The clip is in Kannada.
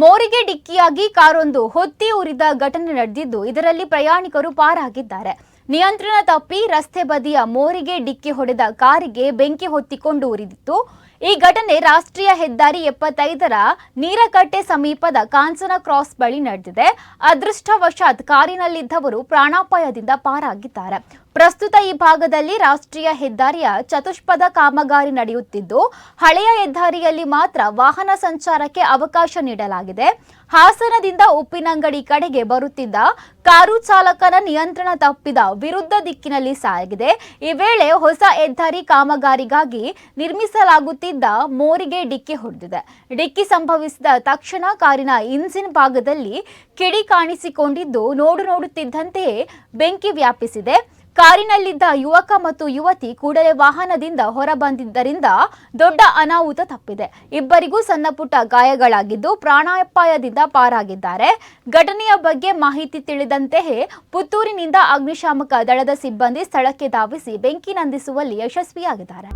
ಮೋರಿಗೆ ಡಿಕ್ಕಿಯಾಗಿ ಕಾರೊಂದು ಹೊತ್ತಿ ಉರಿದ ಘಟನೆ ನಡೆದಿದ್ದು ಇದರಲ್ಲಿ ಪ್ರಯಾಣಿಕರು ಪಾರಾಗಿದ್ದಾರೆ. ನಿಯಂತ್ರಣ ತಪ್ಪಿ ರಸ್ತೆ ಬದಿಯ ಮೋರಿಗೆ ಡಿಕ್ಕಿ ಹೊಡೆದ ಕಾರಿಗೆ ಬೆಂಕಿ ಹೊತ್ತಿಕೊಂಡು ಉರಿದಿತ್ತು ಈ ಘಟನೆ ರಾಷ್ಟ್ರೀಯ ಹೆದ್ದಾರಿ ಎಪ್ಪತ್ತೈದರ ನೀರಕಟ್ಟೆ ಸಮೀಪದ ಕಾಂಚನ ಕ್ರಾಸ್ ಬಳಿ ನಡೆದಿದೆ. ಅದೃಷ್ಟವಶಾತ್ ಕಾರಿನಲ್ಲಿದ್ದವರು ಪ್ರಾಣಾಪಾಯದಿಂದ ಪಾರಾಗಿದ್ದಾರೆ. ಪ್ರಸ್ತುತ ಈ ಭಾಗದಲ್ಲಿ ರಾಷ್ಟ್ರೀಯ ಹೆದ್ದಾರಿಯ ಚತುಷ್ಪದ ಕಾಮಗಾರಿ ನಡೆಯುತ್ತಿದ್ದು, ಹಳೆಯ ಹೆದ್ದಾರಿಯಲ್ಲಿ ಮಾತ್ರ ವಾಹನ ಸಂಚಾರಕ್ಕೆ ಅವಕಾಶ ನೀಡಲಾಗಿದೆ. ಹಾಸನದಿಂದ ಉಪ್ಪಿನಂಗಡಿ ಕಡೆಗೆ ಬರುತ್ತಿದ್ದ ಕಾರು ಚಾಲಕನ ನಿಯಂತ್ರಣ ತಪ್ಪಿದ ವಿರುದ್ಧ ದಿಕ್ಕಿನಲ್ಲಿ ಸಾಗಿದೆ. ಈ ವೇಳೆ ಹೊಸ ಹೆದ್ದಾರಿ ಕಾಮಗಾರಿಗಾಗಿ ನಿರ್ಮಿಸಲಾಗುತ್ತಿದ್ದ ಮೋರಿಗೆ ಡಿಕ್ಕಿ ಹೊಡೆದಿದೆ. ಡಿಕ್ಕಿ ಸಂಭವಿಸಿದ ತಕ್ಷಣ ಕಾರಿನ ಇಂಜಿನ್ ಭಾಗದಲ್ಲಿ ಕಿಡಿ ಕಾಣಿಸಿಕೊಂಡಿದ್ದು, ನೋಡು ನೋಡುತ್ತಿದ್ದಂತೆಯೇ ಬೆಂಕಿ ವ್ಯಾಪಿಸಿದೆ. ಕಾರಿನಲ್ಲಿದ್ದ ಯುವಕ ಮತ್ತು ಯುವತಿ ಕೂಡಲೇ ವಾಹನದಿಂದ ಹೊರಬಂದಿದ್ದರಿಂದ ದೊಡ್ಡ ಅನಾಹುತ ತಪ್ಪಿದೆ. ಇಬ್ಬರಿಗೂ ಸಣ್ಣಪುಟ್ಟ ಗಾಯಗಳಾಗಿದ್ದು ಪ್ರಾಣಾಪಾಯದಿಂದ ಪಾರಾಗಿದ್ದಾರೆ. ಘಟನೆಯ ಬಗ್ಗೆ ಮಾಹಿತಿ ತಿಳಿದಂತೆಯೇ ಪುತ್ತೂರಿನಿಂದ ಅಗ್ನಿಶಾಮಕ ದಳದ ಸಿಬ್ಬಂದಿ ಸ್ಥಳಕ್ಕೆ ಧಾವಿಸಿ ಬೆಂಕಿ ನಂದಿಸುವಲ್ಲಿ ಯಶಸ್ವಿಯಾಗಿದ್ದಾರೆ.